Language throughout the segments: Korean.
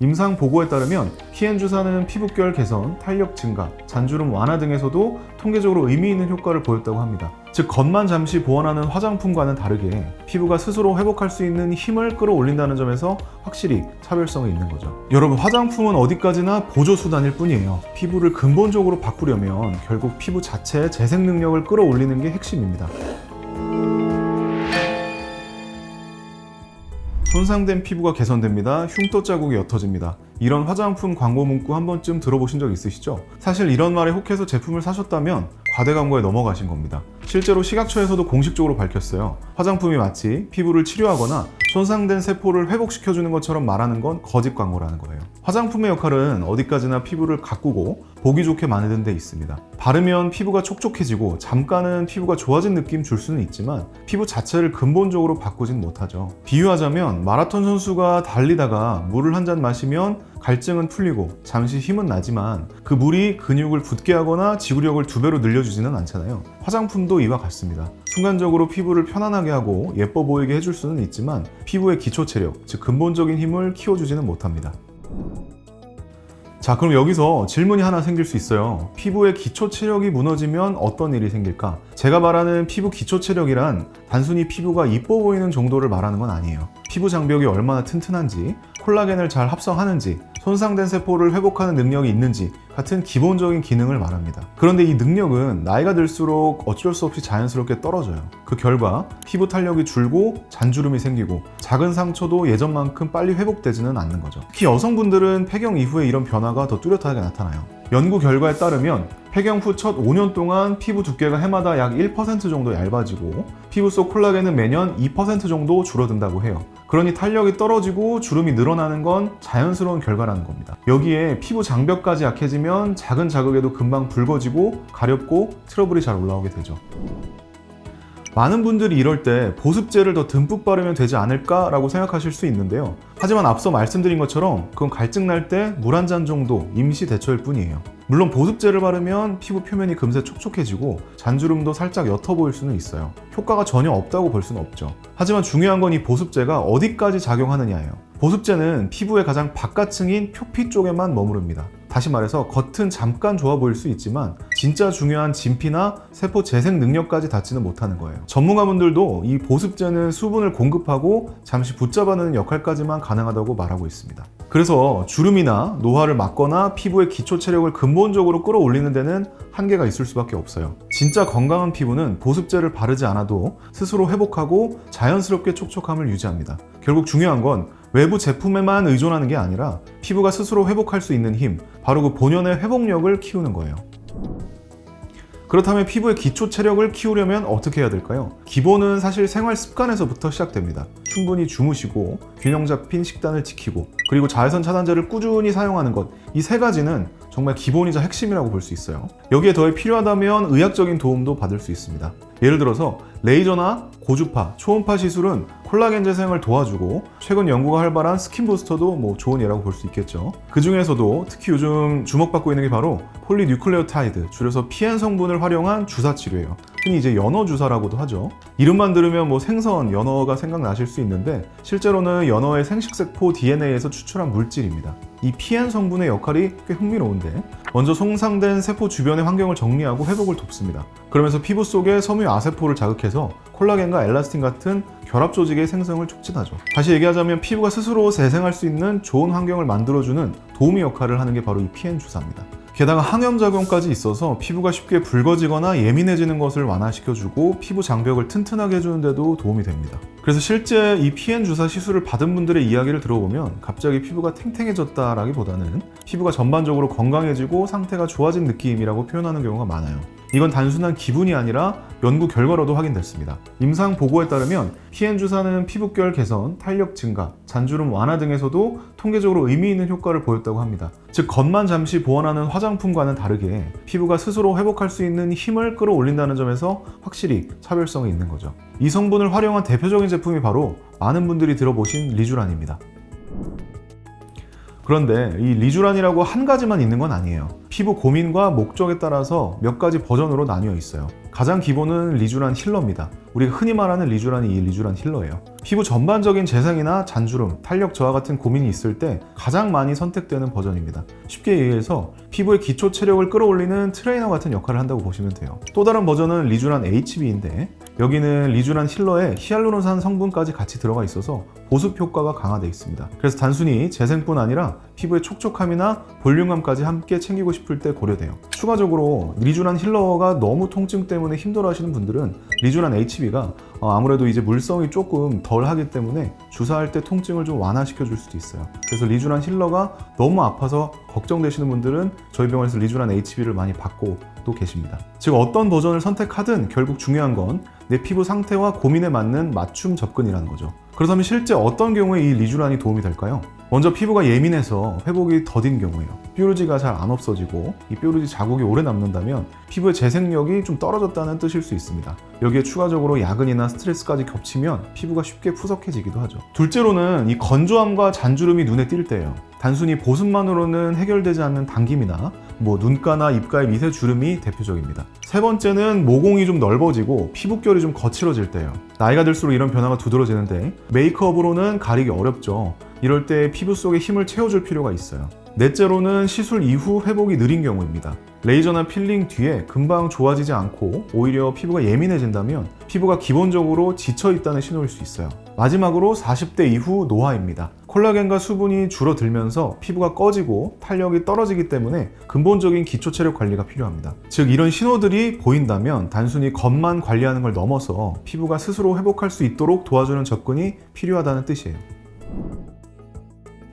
임상 보고에 따르면 PN 주사는 피부결 개선, 탄력 증가, 잔주름 완화 등에서도 통계적으로 의미 있는 효과를 보였다고 합니다. 즉 겉만 잠시 보완하는 화장품과는 다르게 피부가 스스로 회복할 수 있는 힘을 끌어올린다는 점에서 확실히 차별성이 있는 거죠. 여러분 화장품은 어디까지나 보조 수단일 뿐이에요. 피부를 근본적으로 바꾸려면 결국 피부 자체의 재생 능력을 끌어올리는 게 핵심입니다. 손상된 피부가 개선됩니다. 흉터 자국이 옅어집니다. 이런 화장품 광고 문구 한 번쯤 들어보신 적 있으시죠? 사실 이런 말에 혹해서 제품을 사셨다면 과대 광고에 넘어가신 겁니다. 실제로 식약처에서도 공식적으로 밝혔어요. 화장품이 마치 피부를 치료하거나 손상된 세포를 회복시켜주는 것처럼 말하는 건 거짓 광고라는 거예요. 화장품의 역할은 어디까지나 피부를 가꾸고 보기 좋게 만드는 데 있습니다. 바르면 피부가 촉촉해지고 잠깐은 피부가 좋아진 느낌 줄 수는 있지만 피부 자체를 근본적으로 바꾸진 못하죠. 비유하자면 마라톤 선수가 달리다가 물을 한 잔 마시면 갈증은 풀리고 잠시 힘은 나지만 그 물이 근육을 붙게 하거나 지구력을 두 배로 늘려주지는 않잖아요. 화장품도 이와 같습니다. 순간적으로 피부를 편안하게 하고 예뻐 보이게 해줄 수는 있지만 피부의 기초 체력, 즉 근본적인 힘을 키워주지는 못합니다. 자, 그럼 여기서 질문이 하나 생길 수 있어요. 피부의 기초 체력이 무너지면 어떤 일이 생길까? 제가 말하는 피부 기초 체력이란 단순히 피부가 이뻐 보이는 정도를 말하는 건 아니에요. 피부 장벽이 얼마나 튼튼한지, 콜라겐을 잘 합성하는지, 손상된 세포를 회복하는 능력이 있는지 같은 기본적인 기능을 말합니다. 그런데 이 능력은 나이가 들수록 어쩔 수 없이 자연스럽게 떨어져요. 그 결과 피부 탄력이 줄고 잔주름이 생기고 작은 상처도 예전만큼 빨리 회복되지는 않는 거죠. 특히 여성분들은 폐경 이후에 이런 변화가 더 뚜렷하게 나타나요. 연구 결과에 따르면 폐경 후 첫 5년 동안 피부 두께가 해마다 약 1% 정도 얇아지고 피부 속 콜라겐은 매년 2% 정도 줄어든다고 해요. 그러니 탄력이 떨어지고 주름이 늘어나는 건 자연스러운 결과라는 겁니다. 여기에 피부 장벽까지 약해지면 작은 자극에도 금방 붉어지고 가렵고 트러블이 잘 올라오게 되죠. 많은 분들이 이럴 때 보습제를 더 듬뿍 바르면 되지 않을까라고 생각하실 수 있는데요. 하지만 앞서 말씀드린 것처럼 그건 갈증 날 때 물 한 잔 정도 임시 대처일 뿐이에요. 물론 보습제를 바르면 피부 표면이 금세 촉촉해지고 잔주름도 살짝 옅어 보일 수는 있어요. 효과가 전혀 없다고 볼 수는 없죠. 하지만 중요한 건 이 보습제가 어디까지 작용하느냐예요. 보습제는 피부의 가장 바깥층인 표피 쪽에만 머무릅니다. 다시 말해서 겉은 잠깐 좋아 보일 수 있지만 진짜 중요한 진피나 세포 재생 능력까지 닿지는 못하는 거예요. 전문가분들도 이 보습제는 수분을 공급하고 잠시 붙잡아내는 역할까지만 가능하다고 말하고 있습니다. 그래서 주름이나 노화를 막거나 피부의 기초 체력을 근본적으로 끌어올리는 데는 한계가 있을 수밖에 없어요. 진짜 건강한 피부는 보습제를 바르지 않아도 스스로 회복하고 자연스럽게 촉촉함을 유지합니다. 결국 중요한 건 외부 제품에만 의존하는 게 아니라 피부가 스스로 회복할 수 있는 힘, 바로 그 본연의 회복력을 키우는 거예요. 그렇다면 피부의 기초 체력을 키우려면 어떻게 해야 될까요? 기본은 사실 생활 습관에서부터 시작됩니다. 충분히 주무시고 균형 잡힌 식단을 지키고 그리고 자외선 차단제를 꾸준히 사용하는 것. 이 세 가지는 정말 기본이자 핵심이라고 볼 수 있어요. 여기에 더해 필요하다면 의학적인 도움도 받을 수 있습니다. 예를 들어서 레이저나 고주파, 초음파 시술은 콜라겐 재생을 도와주고 최근 연구가 활발한 스킨 부스터도 뭐 좋은 예라고 볼 수 있겠죠. 그 중에서도 특히 요즘 주목받고 있는 게 바로 폴리뉴클레오타이드, 줄여서 PN 성분을 활용한 주사 치료예요. 흔히 이제 연어 주사라고도 하죠. 이름만 들으면 뭐 생선, 연어가 생각나실 수 있는데 실제로는 연어의 생식세포 DNA에서 추출한 물질입니다. 이 PN 성분의 역할이 꽤 흥미로운데 먼저 손상된 세포 주변의 환경을 정리하고 회복을 돕습니다. 그러면서 피부 속에 섬유 아세포를 자극해서 콜라겐과 엘라스틴 같은 결합 조직의 생성을 촉진하죠. 다시 얘기하자면 피부가 스스로 재생할 수 있는 좋은 환경을 만들어주는 도우미 역할을 하는 게 바로 이 PN 주사입니다. 게다가 항염 작용까지 있어서 피부가 쉽게 붉어지거나 예민해지는 것을 완화시켜주고 피부 장벽을 튼튼하게 해주는데도 도움이 됩니다. 그래서 실제 이 PN 주사 시술을 받은 분들의 이야기를 들어보면 갑자기 피부가 탱탱해졌다라기보다는 피부가 전반적으로 건강해지고 상태가 좋아진 느낌이라고 표현하는 경우가 많아요. 이건 단순한 기분이 아니라 연구 결과로도 확인됐습니다. 임상 보고에 따르면 PN 주사는 피부결 개선, 탄력 증가, 잔주름 완화 등에서도 통계적으로 의미 있는 효과를 보였다고 합니다. 즉 겉만 잠시 보완하는 화장품과는 다르게 피부가 스스로 회복할 수 있는 힘을 끌어올린다는 점에서 확실히 차별성이 있는 거죠. 이 성분을 활용한 대표적인 제품이 바로 많은 분들이 들어보신 리쥬란입니다. 그런데 이 리쥬란이라고 한 가지만 있는 건 아니에요. 피부 고민과 목적에 따라서 몇 가지 버전으로 나뉘어 있어요. 가장 기본은 리쥬란 힐러입니다. 우리가 흔히 말하는 리쥬란이 이 리쥬란 힐러예요. 피부 전반적인 재생이나 잔주름, 탄력 저하 같은 고민이 있을 때 가장 많이 선택되는 버전입니다. 쉽게 얘기해서 피부의 기초 체력을 끌어올리는 트레이너 같은 역할을 한다고 보시면 돼요. 또 다른 버전은 리쥬란 HB인데 여기는 리쥬란 힐러에 히알루론산 성분까지 같이 들어가 있어서 보습 효과가 강화되어 있습니다. 그래서 단순히 재생뿐 아니라 피부의 촉촉함이나 볼륨감까지 함께 챙기고 싶을 때 고려돼요. 추가적으로 리쥬란 힐러가 너무 통증 때문에 힘들어하시는 분들은 리쥬란 HB가 어, 아무래도 이제 물성이 조금 덜 하기 때문에 주사할 때 통증을 좀 완화시켜 줄 수도 있어요. 그래서 리쥬란 힐러가 너무 아파서 걱정되시는 분들은 저희 병원에서 리쥬란 HB를 많이 받고 또 계십니다. 즉 어떤 버전을 선택하든 결국 중요한 건 내 피부 상태와 고민에 맞는 맞춤 접근이라는 거죠. 그렇다면 실제 어떤 경우에 이 리쥬란이 도움이 될까요? 먼저 피부가 예민해서 회복이 더딘 경우에요. 뾰루지가 잘 안 없어지고 이 뾰루지 자국이 오래 남는다면 피부의 재생력이 좀 떨어졌다는 뜻일 수 있습니다. 여기에 추가적으로 야근이나 스트레스까지 겹치면 피부가 쉽게 푸석해지기도 하죠. 둘째로는 이 건조함과 잔주름이 눈에 띌 때예요. 단순히 보습만으로는 해결되지 않는 당김이나 뭐 눈가나 입가의 미세 주름이 대표적입니다. 세 번째는 모공이 좀 넓어지고 피부결이 좀 거칠어질 때예요. 나이가 들수록 이런 변화가 두드러지는데 메이크업으로는 가리기 어렵죠. 이럴 때 피부 속에 힘을 채워줄 필요가 있어요. 넷째로는 시술 이후 회복이 느린 경우입니다. 레이저나 필링 뒤에 금방 좋아지지 않고 오히려 피부가 예민해진다면 피부가 기본적으로 지쳐 있다는 신호일 수 있어요. 마지막으로 40대 이후 노화입니다. 콜라겐과 수분이 줄어들면서 피부가 꺼지고 탄력이 떨어지기 때문에 근본적인 기초 체력 관리가 필요합니다. 즉 이런 신호들이 보인다면 단순히 겉만 관리하는 걸 넘어서 피부가 스스로 회복할 수 있도록 도와주는 접근이 필요하다는 뜻이에요.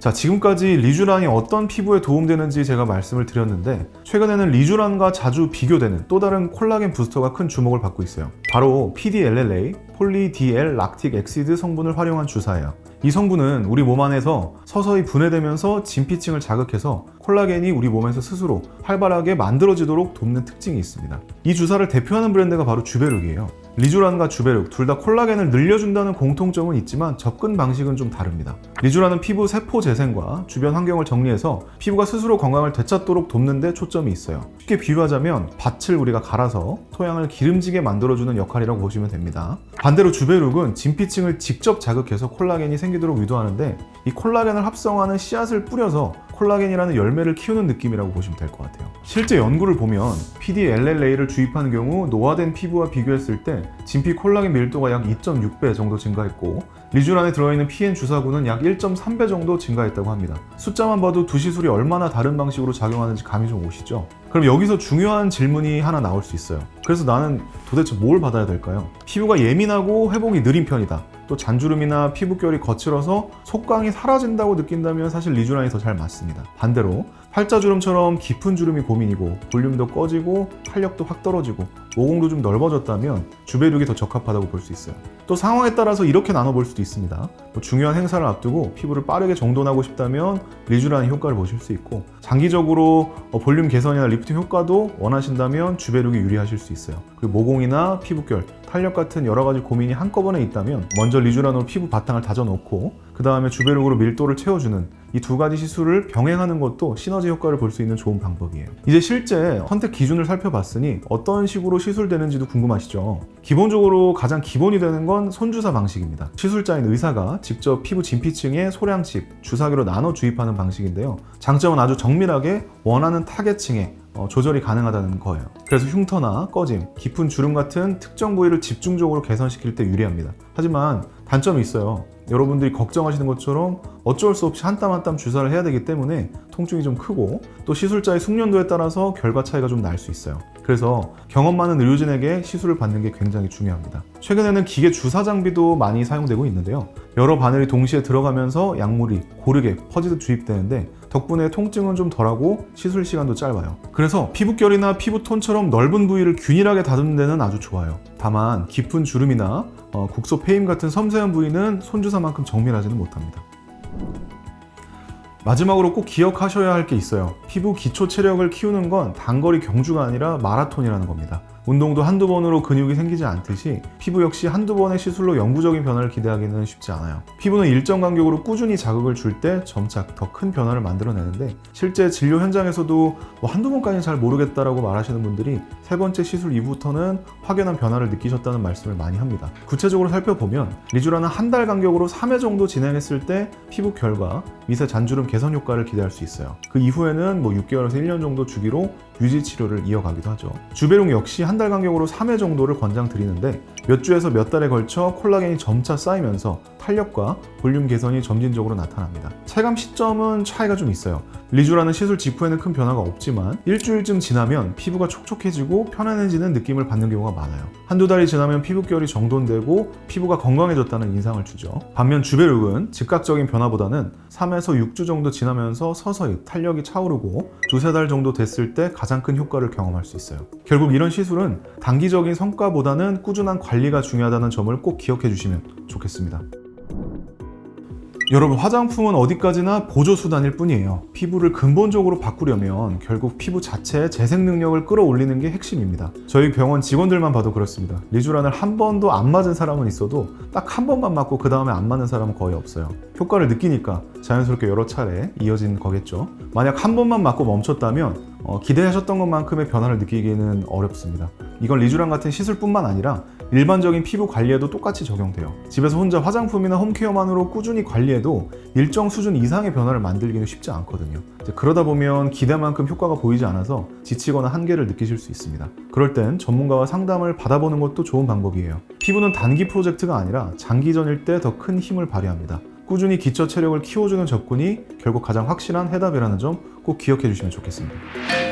자, 지금까지 리쥬란이 어떤 피부에 도움되는지 제가 말씀을 드렸는데 최근에는 리쥬란과 자주 비교되는 또 다른 콜라겐 부스터가 큰 주목을 받고 있어요. 바로 PDLLA, 폴리-DL 락틱 엑시드 성분을 활용한 주사예요. 이 성분은 우리 몸 안에서 서서히 분해되면서 진피층을 자극해서 콜라겐이 우리 몸에서 스스로 활발하게 만들어지도록 돕는 특징이 있습니다. 이 주사를 대표하는 브랜드가 바로 주베룩이에요. 리쥬란과 주베룩 둘다 콜라겐을 늘려준다는 공통점은 있지만 접근 방식은 좀 다릅니다. 리쥬란은 피부 세포 재생과 주변 환경을 정리해서 피부가 스스로 건강을 되찾도록 돕는 데 초점이 있어요. 쉽게 비유하자면 밭을 우리가 갈아서 토양을 기름지게 만들어주는 역할이라고 보시면 됩니다. 반대로 주베룩은 진피층을 직접 자극해서 콜라겐이 생기도록 유도하는데 이 콜라겐을 합성하는 씨앗을 뿌려서 콜라겐이라는 열매를 키우는 느낌이라고 보시면 될 것 같아요. 실제 연구를 보면 PDLLA를 주입하는 경우 노화된 피부와 비교했을 때 진피 콜라겐 밀도가 약 2.6배 정도 증가했고 리쥬란에 들어있는 PN 주사구는 약 1.3배 정도 증가했다고 합니다. 숫자만 봐도 두 시술이 얼마나 다른 방식으로 작용하는지 감이 좀 오시죠? 그럼 여기서 중요한 질문이 하나 나올 수 있어요. 그래서 나는 도대체 뭘 받아야 될까요? 피부가 예민하고 회복이 느린 편이다. 또 잔주름이나 피부결이 거칠어서 속광이 사라진다고 느낀다면 사실 리쥬란이 더 잘 맞습니다. 반대로 팔자주름처럼 깊은 주름이 고민이고 볼륨도 꺼지고 탄력도 확 떨어지고 모공도 좀 넓어졌다면 주베룩이 더 적합하다고 볼 수 있어요. 또 상황에 따라서 이렇게 나눠볼 수도 있습니다. 뭐 중요한 행사를 앞두고 피부를 빠르게 정돈하고 싶다면 리쥬란 효과를 보실 수 있고 장기적으로 어, 볼륨 개선이나 리프팅 효과도 원하신다면 주베룩이 유리하실 수 있어요. 그리고 모공이나 피부결, 탄력 같은 여러 가지 고민이 한꺼번에 있다면 먼저 리쥬란으로 피부 바탕을 다져놓고 그 다음에 주베룩으로 밀도를 채워주는 이 두 가지 시술을 병행하는 것도 시너지 효과를 볼 수 있는 좋은 방법이에요. 이제 실제 선택 기준을 살펴봤으니 어떤 식으로 시술되는지도 궁금하시죠? 기본적으로 가장 기본이 되는 건 손주사 방식입니다. 시술자인 의사가 직접 피부 진피층에 소량씩 주사기로 나눠 주입하는 방식인데요. 장점은 아주 정밀하게 원하는 타겟층에 어, 조절이 가능하다는 거예요. 그래서 흉터나 꺼짐, 깊은 주름 같은 특정 부위를 집중적으로 개선시킬 때 유리합니다. 하지만 단점이 있어요. 여러분들이 걱정하시는 것처럼 어쩔 수 없이 한 땀 한 땀 주사를 해야 되기 때문에 통증이 좀 크고 또 시술자의 숙련도에 따라서 결과 차이가 좀 날 수 있어요. 그래서 경험 많은 의료진에게 시술을 받는 게 굉장히 중요합니다. 최근에는 기계 주사 장비도 많이 사용되고 있는데요. 여러 바늘이 동시에 들어가면서 약물이 고르게 퍼지듯 주입되는데 덕분에 통증은 좀 덜하고 시술 시간도 짧아요. 그래서 피부결이나 피부톤처럼 넓은 부위를 균일하게 다듬는 데는 아주 좋아요. 다만 깊은 주름이나 어, 국소 폐임 같은 섬세한 부위는 손주사만큼 정밀하지는 못합니다. 마지막으로 꼭 기억하셔야 할 게 있어요. 피부 기초 체력을 키우는 건 단거리 경주가 아니라 마라톤이라는 겁니다. 운동도 한두 번으로 근육이 생기지 않듯이 피부 역시 한두 번의 시술로 영구적인 변화를 기대하기는 쉽지 않아요. 피부는 일정 간격으로 꾸준히 자극을 줄 때 점차 더 큰 변화를 만들어내는데 실제 진료 현장에서도 뭐 한두 번까지는 잘 모르겠다라고 말하시는 분들이 세 번째 시술 이후부터는 확연한 변화를 느끼셨다는 말씀을 많이 합니다. 구체적으로 살펴보면 리쥬라는 한 달 간격으로 3회 정도 진행했을 때 피부 결과, 미세 잔주름 개선 효과를 기대할 수 있어요. 그 이후에는 뭐 6개월에서 1년 정도 주기로 유지 치료를 이어가기도 하죠. 주베룡 역시 한달 간격으로 3회 정도를 권장드리는데 몇 주에서 몇 달에 걸쳐 콜라겐이 점차 쌓이면서 탄력과 볼륨 개선이 점진적으로 나타납니다. 체감 시점은 차이가 좀 있어요. 리쥬라는 시술 직후에는 큰 변화가 없지만 일주일쯤 지나면 피부가 촉촉해지고 편안해지는 느낌을 받는 경우가 많아요. 한두 달이 지나면 피부결이 정돈되고 피부가 건강해졌다는 인상을 주죠. 반면 주베룩은 즉각적인 변화보다는 3에서 6주 정도 지나면서 서서히 탄력이 차오르고 두세 달 정도 됐을 때 가장 큰 효과를 경험할 수 있어요. 결국 이런 시술은 단기적인 성과보다는 꾸준한 관리가 중요하다는 점을 꼭 기억해 주시면 좋겠습니다. 여러분 화장품은 어디까지나 보조 수단일 뿐이에요. 피부를 근본적으로 바꾸려면 결국 피부 자체의 재생 능력을 끌어올리는 게 핵심입니다. 저희 병원 직원들만 봐도 그렇습니다. 리쥬란을 한 번도 안 맞은 사람은 있어도 딱 한 번만 맞고 그 다음에 안 맞는 사람은 거의 없어요. 효과를 느끼니까 자연스럽게 여러 차례 이어진 거겠죠. 만약 한 번만 맞고 멈췄다면 어, 기대하셨던 것만큼의 변화를 느끼기는 어렵습니다. 이건 리쥬란 같은 시술뿐만 아니라 일반적인 피부 관리에도 똑같이 적용돼요. 집에서 혼자 화장품이나 홈케어만으로 꾸준히 관리해도 일정 수준 이상의 변화를 만들기는 쉽지 않거든요. 그러다 보면 기대만큼 효과가 보이지 않아서 지치거나 한계를 느끼실 수 있습니다. 그럴 땐 전문가와 상담을 받아보는 것도 좋은 방법이에요. 피부는 단기 프로젝트가 아니라 장기전일 때 더 큰 힘을 발휘합니다. 꾸준히 기초 체력을 키워주는 접근이 결국 가장 확실한 해답이라는 점 꼭 기억해 주시면 좋겠습니다.